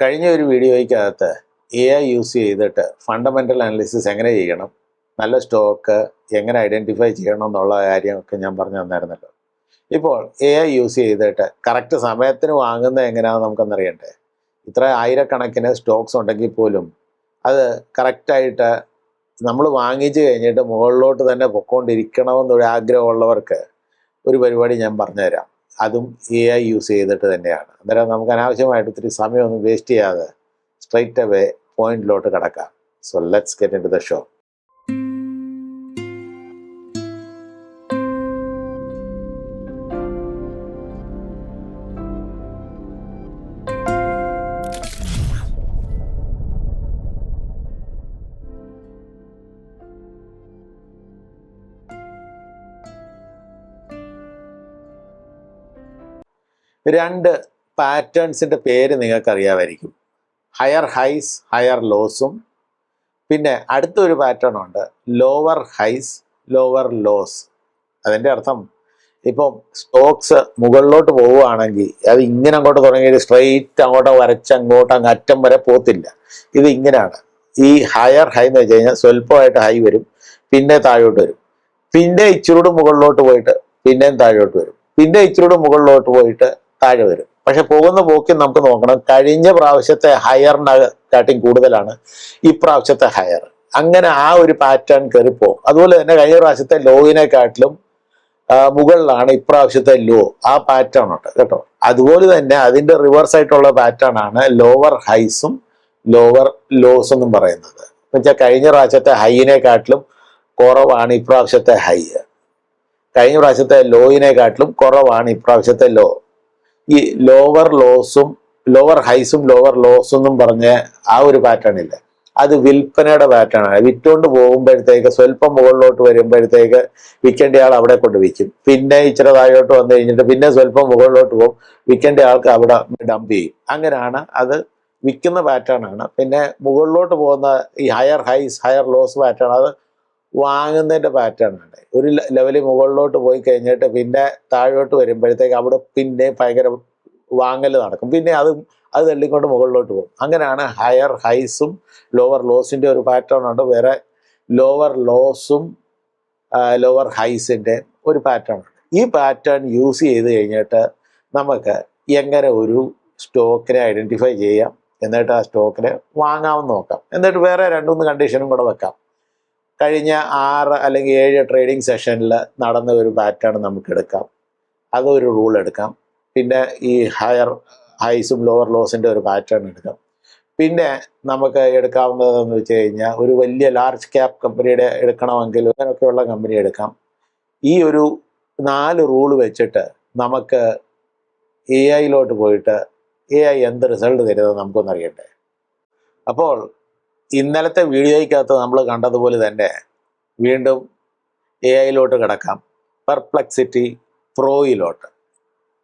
കഴിഞ്ഞ ഒരു വീഡിയോയ്ക്കകത്ത് എ ഐ യൂസ് ചെയ്തിട്ട് ഫണ്ടമെന്റൽ അനാലിസിസ് എങ്ങനെ ചെയ്യണം? നല്ല സ്റ്റോക്ക് എങ്ങനെ ഐഡന്റിഫൈ ചെയ്യണം എന്നുള്ള കാര്യമൊക്കെ ഞാൻ പറഞ്ഞു തന്നായിരുന്നല്ലോ. ഇപ്പോൾ എ ഐ യൂസ് ചെയ്തിട്ട് കറക്റ്റ് സമയത്തിന് വാങ്ങുന്നത് എങ്ങനെയാണെന്ന് നമുക്കൊന്നറിയണ്ടേ? ഇത്ര ആയിരക്കണക്കിന് സ്റ്റോക്സ് ഉണ്ടെങ്കിൽ പോലും അത് കറക്റ്റായിട്ട് നമ്മൾ വാങ്ങിച്ച് കഴിഞ്ഞിട്ട് മുകളിലോട്ട് തന്നെ പൊക്കോണ്ടിരിക്കണമെന്നൊരു ആഗ്രഹമുള്ളവർക്ക് ഒരു പരിപാടി ഞാൻ പറഞ്ഞുതരാം. അതും എ ഐ യൂസ് ചെയ്തിട്ട് തന്നെയാണ്. അന്നേരം നമുക്ക് അനാവശ്യമായിട്ട് ഒത്തിരി സമയമൊന്നും വേസ്റ്റ് ചെയ്യാതെ സ്ട്രൈറ്റ് അവേ പോയിന്റിലോട്ട് കടക്കാം. So let's get into the show രണ്ട് പാറ്റേൺസിന്റെ പേര് നിങ്ങൾക്ക് അറിയാമായിരിക്കും ഹയർ ഹൈസ് ഹയർ ലോസും പിന്നെ അടുത്തൊരു പാറ്റേൺ ഉണ്ട്. ലോവർ ഹൈസ് ലോവർ ലോസ് അതിന്റെ അർത്ഥം ഇപ്പം സ്റ്റോക്സ് മുകളിലോട്ട് പോവുകയാണെങ്കിൽ അത് ഇങ്ങനെ അങ്ങോട്ട് തുടങ്ങിയിട്ട് സ്ട്രെയിറ്റ് അങ്ങോട്ട് വരച്ച് അങ്ങോട്ട് അങ്ങ് അറ്റം വരെ പോത്തില്ല ഇത് ഇങ്ങനെയാണ്. ഈ ഹയർ ഹൈ എന്ന് വെച്ച് കഴിഞ്ഞാൽ സ്വല്പമായിട്ട് ഹൈ വരും പിന്നെ താഴോട്ട് വരും. പിന്നെ ഇച്ചിരൂടെ മുകളിലോട്ട് പോയിട്ട് പിന്നെയും താഴോട്ട് വരും. പിന്നെ ഇച്ചിരൂടെ മുകളിലോട്ട് പോയിട്ട് താഴെ വരും. പക്ഷെ പോകുന്ന പോക്കി നമുക്ക് നോക്കണം കഴിഞ്ഞ പ്രാവശ്യത്തെ ഹയറിനെക്കാട്ടിയും കൂടുതലാണ് ഈ പ്രാവശ്യത്തെ ഹയർ അങ്ങനെ ആ ഒരു പാറ്റേൺ കയറിപ്പോ അതുപോലെ തന്നെ കഴിഞ്ഞ പ്രാവശ്യത്തെ ലോയിനെക്കാട്ടിലും കാട്ടിലും മുകളിലാണ് ഇപ്രാവശ്യത്തെ ലോ ആ പാറ്റേൺ ഉണ്ട് കേട്ടോ. അതുപോലെ തന്നെ അതിന്റെ റിവേഴ്സ് ആയിട്ടുള്ള പാറ്റേൺ ആണ് ലോവർ ഹൈസും ലോവർ ലോസ് എന്നും പറയുന്നത്. എന്നുവെച്ചാൽ കഴിഞ്ഞ പ്രാവശ്യത്തെ ഹൈയിനെക്കാട്ടിലും കുറവാണ് ഇപ്രാവശ്യത്തെ ഹൈ കഴിഞ്ഞ പ്രാവശ്യത്തെ ലോയിനെക്കാട്ടിലും കുറവാണ് ഇപ്രാവശ്യത്തെ ലോ ഈ ലോവർ ലോസും ലോവർ ഹൈസും ലോവർ ലോസും എന്നും പറഞ്ഞ് ആ ഒരു പാറ്റേൺ ഇല്ല? അത് വിൽപ്പനയുടെ പാറ്റേൺ ആണ്. വിറ്റുകൊണ്ട് പോകുമ്പോഴത്തേക്ക് സ്വല്പം മുകളിലോട്ട് വരുമ്പോഴത്തേക്ക് വിൽക്കേണ്ട ആൾ അവിടെ കൊണ്ട് വിൽക്കും പിന്നെ ഇച്ചിരി താഴോട്ട് വന്നു കഴിഞ്ഞിട്ട് പിന്നെ സ്വല്പം മുകളിലോട്ട് പോകും. വിൽക്കേണ്ട ആൾക്ക് അവിടെ ഡംപ് ചെയ്യും. അങ്ങനെയാണ് അത് വിൽക്കുന്ന പാറ്റേൺ ആണ്. പിന്നെ മുകളിലോട്ട് പോകുന്ന ഈ higher highs higher lows pattern അത് വാങ്ങുന്നതിന്റെ പാറ്റേൺ ഒരു ലെവലിൽ മുകളിലോട്ട് പോയി കഴിഞ്ഞിട്ട് പിന്നെ താഴോട്ട് വരുമ്പോഴത്തേക്ക് അവിടെ പിന്നെ ഭയങ്കര വാങ്ങൽ നടക്കും. പിന്നെ അത് അത് തള്ളിക്കൊണ്ട് മുകളിലോട്ട് പോകും. അങ്ങനെയാണ് ഹയർ ഹൈസും ലോവർ ലോസിന്റെ ഒരു പാറ്റേൺ ഉണ്ട്. വേറെ ലോവർ ലോസും ലോവർ ഹൈസിന്റെ ഒരു പാറ്റേൺ ഉണ്ട്. ഈ പാറ്റേൺ യൂസ് ചെയ്ത് കഴിഞ്ഞിട്ട് നമുക്ക് എങ്ങനെ ഒരു സ്റ്റോക്കിനെ ഐഡന്റിഫൈ ചെയ്യാം? എന്നിട്ട് ആ സ്റ്റോക്കിനെ വാങ്ങാമെന്ന് നോക്കാം. എന്നിട്ട് വേറെ രണ്ടുമൂന്ന് കണ്ടീഷനും കൂടെ വെക്കാം. കഴിഞ്ഞ ആറ് അല്ലെങ്കിൽ ഏഴ് ട്രേഡിംഗ് സെഷനിൽ നടന്ന ഒരു പാറ്റേൺ നമുക്ക് എടുക്കാം. അതൊരു റൂൾ എടുക്കാം. പിന്നെ ഈ ഹയർ ഹൈസും ലോവർ ലോസിന്റെ ഒരു പാറ്റേൺ എടുക്കാം. പിന്നെ നമുക്ക് എടുക്കാവുന്നതെന്ന് വെച്ച് കഴിഞ്ഞാൽ ഒരു വലിയ ലാർജ് ക്യാപ് കമ്പനിയുടെ എടുക്കണമെങ്കിൽ അങ്ങനെയൊക്കെയുള്ള കമ്പനി എടുക്കാം. ഈ ഒരു നാല് റൂൾ വെച്ചിട്ട് നമുക്ക് എ ഐയിലോട്ട് പോയിട്ട് എ ഐ എന്ത് റിസൾട്ട് തരുന്നത് നമുക്കൊന്നറിയണ്ടേ അപ്പോൾ ഇന്നലത്തെ വീഡിയോയ്ക്കകത്ത് നമ്മൾ കണ്ടതുപോലെ തന്നെ വീണ്ടും എ ഐയിലോട്ട് കിടക്കാം. പെർപ്ലക്സിറ്റി പ്രോയിലോട്ട്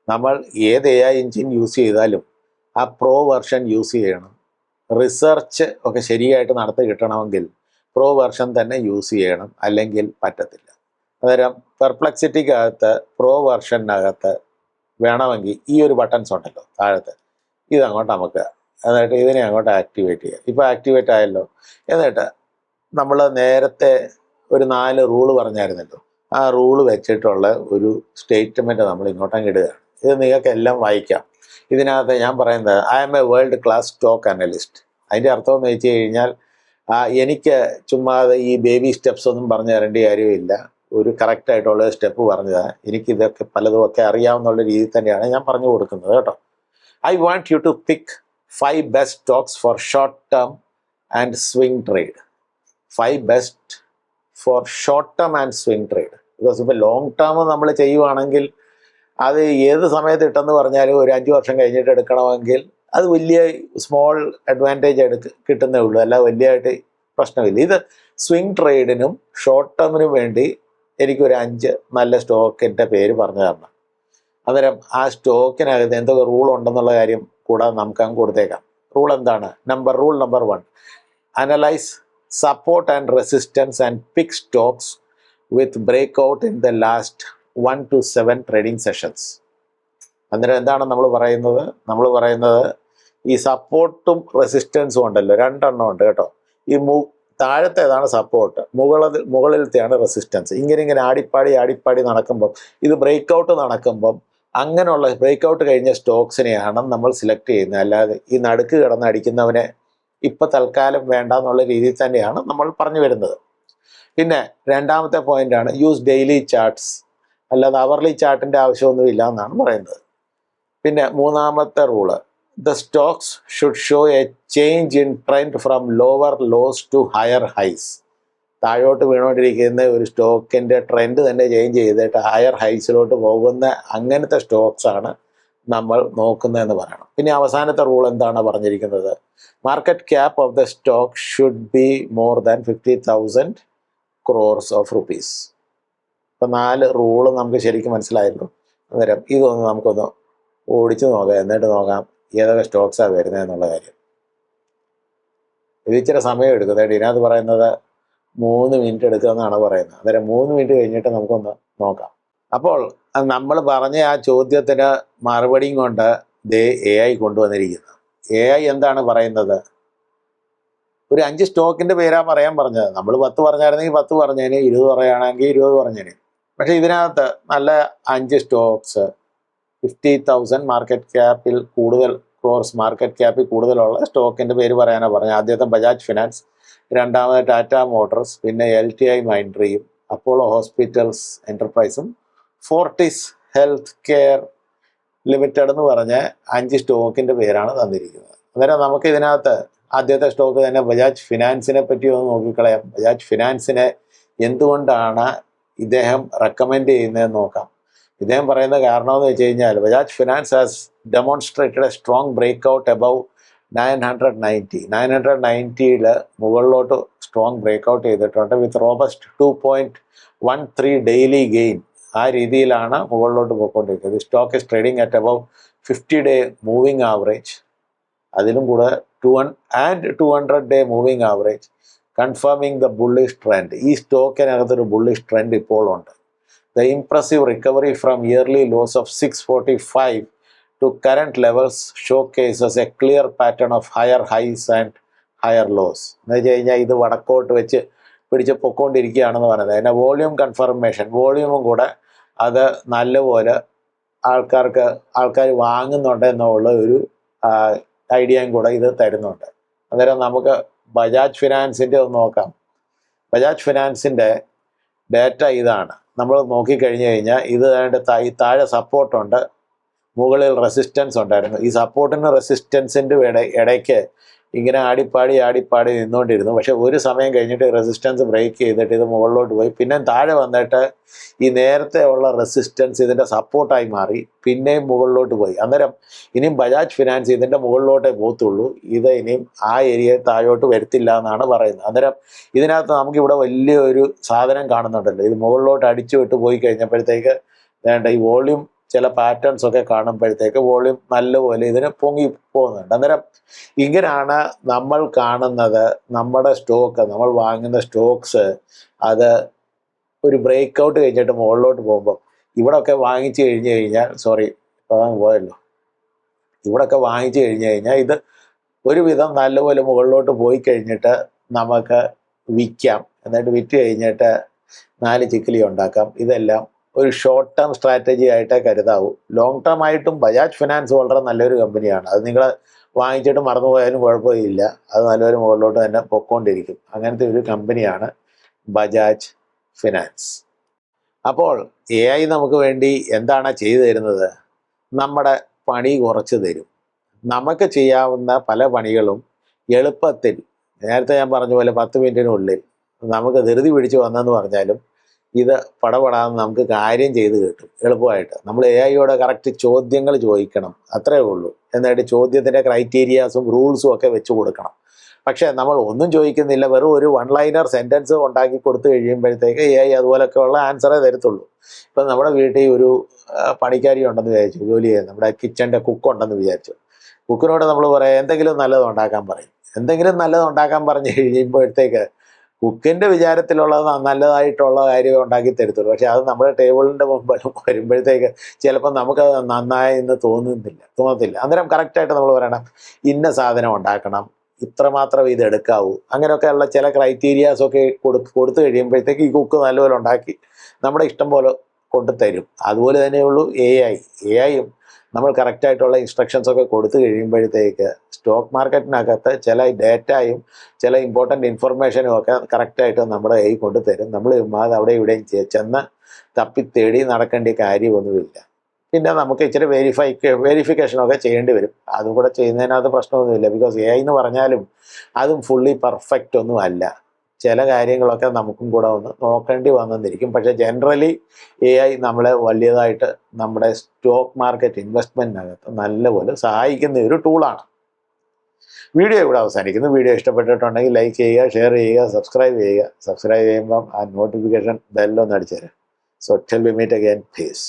നമ്മൾ ഏത് എ ഐ എഞ്ചിൻ യൂസ് ചെയ്താലും ആ പ്രോ വെർഷൻ യൂസ് ചെയ്യണം. റിസർച്ച് ഒക്കെ ശരിയായിട്ട് നടത്തി കിട്ടണമെങ്കിൽ പ്രോ വെർഷൻ തന്നെ യൂസ് ചെയ്യണം. അല്ലെങ്കിൽ പറ്റത്തില്ല. അന്നേരം പെർപ്ലക്സിറ്റിക്കകത്ത് പ്രോ വെർഷനകത്ത് വേണമെങ്കിൽ ഈ ഒരു ബട്ടൺസ് ഉണ്ടല്ലോ താഴത്ത്. ഇതങ്ങോട്ട് നമുക്ക് എന്നിട്ട് ഇതിനെ അങ്ങോട്ട് ആക്ടിവേറ്റ് ചെയ്യുക ഇപ്പോൾ ആക്ടിവേറ്റ് ആയല്ലോ. എന്നിട്ട് നമ്മൾ നേരത്തെ ഒരു നാല് റൂൾ പറഞ്ഞായിരുന്നല്ലോ. ആ റൂൾ വെച്ചിട്ടുള്ള ഒരു സ്റ്റേറ്റ്മെന്റ് നമ്മൾ ഇങ്ങോട്ടങ്ങ് ഇടുകയാണ് ഇത് നിങ്ങൾക്ക് എല്ലാം വായിക്കാം. ഇതിനകത്ത് ഞാൻ പറയുന്നത് I'm a world class stock analyst അതിന്റെ അർത്ഥം എന്ന് വെച്ച് കഴിഞ്ഞാൽ എനിക്ക് ചുമ്മാതെ ഈ ബേബി സ്റ്റെപ്സ് ഒന്നും പറഞ്ഞു തരേണ്ട കാര്യമില്ല. ഒരു കറക്റ്റ് ആയിട്ടുള്ള സ്റ്റെപ്പ് പറഞ്ഞതാണ് എനിക്ക് ഇതൊക്കെ പലതും ഒക്കെ അറിയാവുന്നുള്ള രീതിയിൽ തന്നെയാണ് ഞാൻ പറഞ്ഞു കൊടുക്കുന്നത് കേട്ടോ. I want you to pick five best stocks for short term and swing trade five best for short term and swing trade because ഇപ്പോൾ ലോങ് ടേം നമ്മൾ ചെയ്യുവാണെങ്കിൽ അത് ഏത് സമയത്ത് ഇട്ടെന്ന് പറഞ്ഞാലും ഒരു അഞ്ച് വർഷം കഴിഞ്ഞിട്ട് എടുക്കണമെങ്കിൽ അത് വലിയ സ്മോൾ അഡ്വാന്റേജ് എടുക്ക് കിട്ടുന്നേ ഉള്ളൂ. അല്ല വലിയതായിട്ട് പ്രശ്നമില്ല. ഇത് സ്വിംഗ് ട്രേഡിനും ഷോർട്ട് ടേമിനും വേണ്ടി എനിക്കൊരു അഞ്ച് നല്ല സ്റ്റോക്കിന്റെ പേര് പറഞ്ഞു തരണം. അന്നേരം ആ സ്റ്റോക്കിനകത്ത് എന്തൊക്കെ റൂൾ ഉണ്ടെന്നുള്ള കാര്യം കൂടാതെ നമുക്ക് അങ്ങ് കൊടുത്തേക്കാം. റൂൾ എന്താണ്? Number rule number one analyse support and resistance and pick stocks with break out in the last one two seven trading sessions അന്നേരം എന്താണ് നമ്മൾ പറയുന്നത്? നമ്മൾ പറയുന്നത് ഈ സപ്പോർട്ടും റെസിസ്റ്റൻസും ഉണ്ടല്ലോ. രണ്ടെണ്ണം ഉണ്ട് കേട്ടോ. ഈ മു താഴത്തേതാണ് സപ്പോർട്ട് മുകളിൽ മുകളിലത്തെയാണ് റെസിസ്റ്റൻസ് ഇങ്ങനെ ഇങ്ങനെ ആടിപ്പാടി ആടിപ്പാടി നടക്കുമ്പം ഇത് ബ്രേക്ക് ഔട്ട് നടക്കുമ്പം അങ്ങനെയുള്ള ബ്രേക്ക് ഔട്ട് കഴിഞ്ഞ സ്റ്റോക്സിനെയാണ് നമ്മൾ സെലക്ട് ചെയ്യുന്നത്. അല്ലാതെ ഈ നടുക്ക് കിടന്ന് അടിക്കുന്നവനെ ഇപ്പം തൽക്കാലം വേണ്ട എന്നുള്ള രീതിയിൽ തന്നെയാണ് നമ്മൾ പറഞ്ഞു വരുന്നത്. പിന്നെ രണ്ടാമത്തെ പോയിന്റാണ് യൂസ് ഡെയിലി ചാർട്ട്സ് അല്ലാതെ അവർലി ചാർട്ടിന്റെ ആവശ്യമൊന്നുമില്ല എന്നാണ് പറയുന്നത്. പിന്നെ മൂന്നാമത്തെ rule the stocks should show a change in trend from lower lows to higher highs താഴോട്ട് വീണുകൊണ്ടിരിക്കുന്ന ഒരു സ്റ്റോക്കിന്റെ ട്രെൻഡ് തന്നെ ചേഞ്ച് ചെയ്തിട്ട് ഹയർ ഹൈസിലോട്ട് പോകുന്ന അങ്ങനത്തെ സ്റ്റോക്സാണ് നമ്മൾ നോക്കുന്നതെന്ന് പറയണം. പിന്നെ അവസാനത്തെ റൂൾ എന്താണ് പറഞ്ഞിരിക്കുന്നത്? Market cap of the stock should be more than fifty thousand crores of rupees ഇപ്പം നാല് റൂൾ നമുക്ക് ശരിക്കും മനസ്സിലായല്ലോ. അന്നേരം ഇതൊന്ന് നമുക്കൊന്ന് ഓടിച്ച് നോക്കാം. എന്നിട്ട് നോക്കാം ഏതൊക്കെ സ്റ്റോക്സാണ് വരുന്നത് എന്നുള്ള കാര്യം. ഇത് ഇച്ചിരി സമയം എടുക്കും. കേട്ടോ ഇതിനകത്ത് പറയുന്നത് മൂന്ന് മിനിറ്റ് എടുക്കുമെന്നാണ് പറയുന്നത്. അന്നേരം മൂന്ന് മിനിറ്റ് കഴിഞ്ഞിട്ട് നമുക്കൊന്ന് നോക്കാം. അപ്പോൾ നമ്മൾ പറഞ്ഞ ആ ചോദ്യത്തിന് മറുപടിയും കൊണ്ട് ദേ എ ഐ കൊണ്ടുവന്നിരിക്കുന്നത് എ ഐ എന്താണ് പറയുന്നത്? ഒരു അഞ്ച് സ്റ്റോക്കിന്റെ പേരാ പറയാൻ പറഞ്ഞത്. നമ്മൾ പത്ത് പറഞ്ഞായിരുന്നെങ്കിൽ പത്ത് പറഞ്ഞേന് ഇരുപത് പറയുകയാണെങ്കിൽ ഇരുപത് പറഞ്ഞേന്. പക്ഷെ ഇതിനകത്ത് നല്ല അഞ്ച് സ്റ്റോക്സ് ഫിഫ്റ്റി തൗസൻഡ് മാർക്കറ്റ് ക്യാപ്പിൽ കൂടുതൽ ക്രോർസ് മാർക്കറ്റ് ക്യാപ്പിൽ കൂടുതലുള്ള സ്റ്റോക്കിന്റെ പേര് പറയാനാണ് പറഞ്ഞത്. ആദ്യത്തെ ബജാജ് ഫിനാൻസ് രണ്ടാമത് ടാറ്റ മോട്ടോർസ് പിന്നെ എൽ ടി ഐ മൈൻഡ്രിയും അപ്പോളോ ഹോസ്പിറ്റൽസ് എന്റർപ്രൈസും ഫോർട്ടിസ് ഹെൽത്ത് കെയർ ലിമിറ്റഡ് എന്ന് പറഞ്ഞ അഞ്ച് സ്റ്റോക്കിന്റെ പേരാണ് തന്നിരിക്കുന്നത്. അന്നേരം നമുക്ക് ഇതിനകത്ത് ആദ്യത്തെ സ്റ്റോക്ക് തന്നെ ബജാജ് ഫിനാൻസിനെ പറ്റി ഒന്ന് നോക്കിക്കളയാം. ബജാജ് ഫിനാൻസിനെ എന്തുകൊണ്ടാണ് ഇദ്ദേഹം റെക്കമെൻഡ് ചെയ്യുന്നതെന്ന് നോക്കാം. ഇദ്ദേഹം പറയുന്ന കാരണമെന്ന് വെച്ച് കഴിഞ്ഞാൽ Bajaj finance has demonstrated a strong break out above nine hundred ninety. Nine hundred നയന്റിയിൽ മുകളിലോട്ട് സ്ട്രോങ് ബ്രേക്കൗട്ട് ചെയ്തിട്ടുണ്ട് with robust two point one three daily gain ആ രീതിയിലാണ് മുകളിലോട്ട് പോയിക്കൊണ്ടിരിക്കുന്നത്. Stock is trading at above fifty day moving average അതിലും കൂടെ two one and two hundred day moving average confirming the bullish trend ഈ സ്റ്റോക്കിനകത്തൊരു bullish trend ഇപ്പോൾ ഉണ്ട് the impressive recovery from early lows of six forty five to current levels showcases a clear pattern of higher highs and higher lows എന്ന് വെച്ച് കഴിഞ്ഞാൽ ഇത് വടക്കോട്ട് വെച്ച് പിടിച്ച് പൊക്കോണ്ടിരിക്കുകയാണെന്ന് പറയുന്നത്. അതിന്റെ വോളിയൂം കൺഫർമേഷൻ വോളിയൂമും കൂടെ അത് നല്ലപോലെ ആൾക്കാർക്ക് ആൾക്കാർ വാങ്ങുന്നുണ്ട് എന്നുള്ള ഒരു ഐഡിയയും കൂടെ ഇത് തരുന്നുണ്ട്. അന്നേരം നമുക്ക് ബജാജ് ഫിനാൻസിന്റെ ഒന്ന് നോക്കാം. ബജാജ് ഫിനാൻസിന്റെ ഡേറ്റ ഇതാണ്. നമ്മൾ നോക്കിക്കഴിഞ്ഞ് കഴിഞ്ഞാൽ ഇത് താഴെ സപ്പോർട്ടുണ്ട് മുകളിൽ റെസിസ്റ്റൻസ് ഉണ്ടായിരുന്നു. ഈ സപ്പോർട്ടിന് റെസിസ്റ്റൻസിന്റെ ഇട ഇടയ്ക്ക് ഇങ്ങനെ ആടിപ്പാടി ആടിപ്പാടി നിന്നുകൊണ്ടിരുന്നു. പക്ഷെ ഒരു സമയം കഴിഞ്ഞിട്ട് റെസിസ്റ്റൻസ് ബ്രേക്ക് ചെയ്തിട്ട് ഇത് മുകളിലോട്ട് പോയി. പിന്നെ താഴെ വന്നിട്ട് ഈ നേരത്തെ ഉള്ള റെസിസ്റ്റൻസ് ഇതിന്റെ സപ്പോർട്ടായി മാറി. പിന്നെയും മുകളിലോട്ട് പോയി. അന്നേരം ഇനിയും ബജാജ് ഫിനാൻസ് ഇതിന്റെ മുകളിലോട്ടേ പോത്തുള്ളൂ ഇത് ഇനിയും ആ ഏരിയ താഴോട്ട് വരുത്തില്ല എന്നാണ് പറയുന്നത്. അന്നേരം ഇതിനകത്ത് നമുക്കിവിടെ വലിയൊരു സാധനം കാണുന്നുണ്ടല്ലോ. ഇത് മുകളിലോട്ട് അടിച്ചു വിട്ട് പോയി കഴിഞ്ഞപ്പോഴത്തേക്ക് വേണ്ട ഈ വോള്യൂം ചില പാറ്റേൺസ് ഒക്കെ കാണുമ്പോഴത്തേക്ക് വോളിയം നല്ലപോലെ ഇതിന് പൊങ്ങി പോകുന്നുണ്ട്. അന്നേരം ഇങ്ങനെയാണ് നമ്മൾ കാണുന്നത് നമ്മുടെ സ്റ്റോക്ക് നമ്മൾ വാങ്ങുന്ന സ്റ്റോക്സ് അത് ഒരു ബ്രേക്ക് ഔട്ട് കഴിഞ്ഞിട്ട് മുകളിലോട്ട് പോകുമ്പോൾ ഇവിടെയൊക്കെ വാങ്ങിച്ചു കഴിഞ്ഞു കഴിഞ്ഞാൽ സോറി അതങ്ങ് പോയല്ലോ. ഇവിടെയൊക്കെ വാങ്ങിച്ചു കഴിഞ്ഞു കഴിഞ്ഞാൽ ഇത് ഒരുവിധം നല്ലപോലെ മുകളിലോട്ട് പോയി കഴിഞ്ഞിട്ട് നമുക്ക് വിൽക്കാം. എന്നിട്ട് വിറ്റ് കഴിഞ്ഞിട്ട് നാല് ചിക്കിലി ഉണ്ടാക്കാം. ഇതെല്ലാം ഒരു ഷോർട്ട് ടേം സ്ട്രാറ്റജി ആയിട്ടേ കരുതാവൂ. ലോങ് ടേം ആയിട്ടും ബജാജ് ഫിനാൻസ് വളരെ നല്ലൊരു കമ്പനിയാണ് അത് നിങ്ങൾ വാങ്ങിച്ചിട്ട് മറന്നുപോയാലും കുഴപ്പമില്ല. അത് നല്ലൊരു മുകളിലോട്ട് തന്നെ പൊക്കോണ്ടിരിക്കും. അങ്ങനത്തെ ഒരു കമ്പനിയാണ് ബജാജ് ഫിനാൻസ് അപ്പോൾ എ ഐ നമുക്ക് വേണ്ടി എന്താണ് ചെയ്തു തരുന്നത്? നമ്മുടെ പണി കുറച്ച് തരും. നമുക്ക് ചെയ്യാവുന്ന പല പണികളും എളുപ്പത്തിൽ നേരത്തെ ഞാൻ പറഞ്ഞ പോലെ പത്ത് മിനിറ്റിനുള്ളിൽ നമുക്ക് ധൃതി പിടിച്ച് വന്നെന്ന് പറഞ്ഞാലും ഇത് പടപടാന്ന് നമുക്ക് കാര്യം ചെയ്ത് കിട്ടും എളുപ്പമായിട്ട്. നമ്മൾ എ ഐയോടെ കറക്റ്റ് ചോദ്യങ്ങൾ ചോദിക്കണം അത്രേ ഉള്ളൂ. എന്നിട്ട് ചോദ്യത്തിന്റെ ക്രൈറ്റീരിയാസും റൂൾസും ഒക്കെ വെച്ച് കൊടുക്കണം. പക്ഷേ നമ്മൾ ഒന്നും ചോദിക്കുന്നില്ല. വെറും ഒരു വൺ ലൈനർ സെന്റൻസ് ഉണ്ടാക്കി കൊടുത്തു കഴിയുമ്പോഴത്തേക്ക് എ ഐ അതുപോലൊക്കെ ഉള്ള ആൻസറേ തരത്തുള്ളൂ. ഇപ്പം നമ്മുടെ വീട്ടിൽ ഒരു പണിക്കാരി ഉണ്ടെന്ന് വിചാരിച്ചു ജോലി ചെയ്യുന്നത് നമ്മുടെ കിച്ചന്റെ കുക്ക് ഉണ്ടെന്ന് വിചാരിച്ചു. കുക്കിനോട് നമ്മൾ പറയാം എന്തെങ്കിലും നല്ലത് ഉണ്ടാക്കാൻ പറയും. എന്തെങ്കിലും നല്ലത് ഉണ്ടാക്കാൻ പറഞ്ഞു കഴിയുമ്പോഴത്തേക്ക് കുക്കിന്റെ വിചാരത്തിലുള്ളത് നല്ലതായിട്ടുള്ള കാര്യം ഉണ്ടാക്കി തരത്തുള്ളൂ. പക്ഷെ അത് നമ്മുടെ ടേബിളിന്റെ മുമ്പിൽ വരുമ്പോഴത്തേക്ക് ചിലപ്പോൾ നമുക്കത് നന്നായി എന്ന് തോന്നുന്നില്ല തോന്നത്തില്ല. അന്നേരം കറക്റ്റായിട്ട് നമ്മൾ പറയണം ഇന്ന സാധനം ഉണ്ടാക്കണം ഇത്രമാത്രം ഇത് എടുക്കാവൂ. അങ്ങനെയൊക്കെയുള്ള ചില ക്രൈറ്റീരിയാസ് ഒക്കെ കൊടു കൊടുത്തു കഴിയുമ്പോഴത്തേക്ക് ഈ കുക്ക് നല്ലപോലെ ഉണ്ടാക്കി നമ്മുടെ ഇഷ്ടം പോലെ കൊണ്ടുതരും. അതുപോലെ തന്നെയുള്ളൂ എ ഐ എ ഐയും നമ്മൾ കറക്റ്റായിട്ടുള്ള ഇൻസ്ട്രക്ഷൻസ് ഒക്കെ കൊടുത്തു കഴിയുമ്പോഴത്തേക്ക് സ്റ്റോക്ക് മാർക്കറ്റിനകത്ത് ചില ഡേറ്റയും ചില ഇമ്പോർട്ടന്റ് ഇൻഫർമേഷനും ഒക്കെ കറക്റ്റായിട്ട് നമ്മുടെ കയ്യിൽ കൊണ്ടു തരും നമ്മൾ അത് അവിടെ ഇവിടെയും ചെന്ന് തപ്പി തേടി നടക്കേണ്ട കാര്യമൊന്നുമില്ല. പിന്നെ നമുക്ക് ഇച്ചിരി വെരിഫൈ വെരിഫിക്കേഷനൊക്കെ ചെയ്യേണ്ടി വരും. അതും കൂടെ ചെയ്യുന്നതിനകത്ത് പ്രശ്നമൊന്നുമില്ല. ബിക്കോസ് എ എന്ന് പറഞ്ഞാലും അതും ഫുള്ളി പെർഫെക്റ്റ് ഒന്നും അല്ല. ചില കാര്യങ്ങളൊക്കെ നമുക്കും കൂടെ ഒന്ന് നോക്കേണ്ടി വന്നെന്നിരിക്കും പക്ഷേ ജനറലി എ ഐ നമ്മളെ വലിയതായിട്ട് നമ്മുടെ സ്റ്റോക്ക് മാർക്കറ്റ് ഇൻവെസ്റ്റ്മെന്റിനകത്ത് നല്ലപോലെ സഹായിക്കുന്ന ഒരു ടൂളാണ് വീഡിയോ ഇവിടെ അവസാനിക്കുന്നു. വീഡിയോ ഇഷ്ടപ്പെട്ടിട്ടുണ്ടെങ്കിൽ ലൈക്ക് ചെയ്യുക ഷെയർ ചെയ്യുക സബ്സ്ക്രൈബ് ചെയ്യുക. സബ്സ്ക്രൈബ് ചെയ്യുമ്പം ആ നോട്ടിഫിക്കേഷൻ ബെല്ലൊന്ന് അടിച്ചു തരാം so till we meet again peace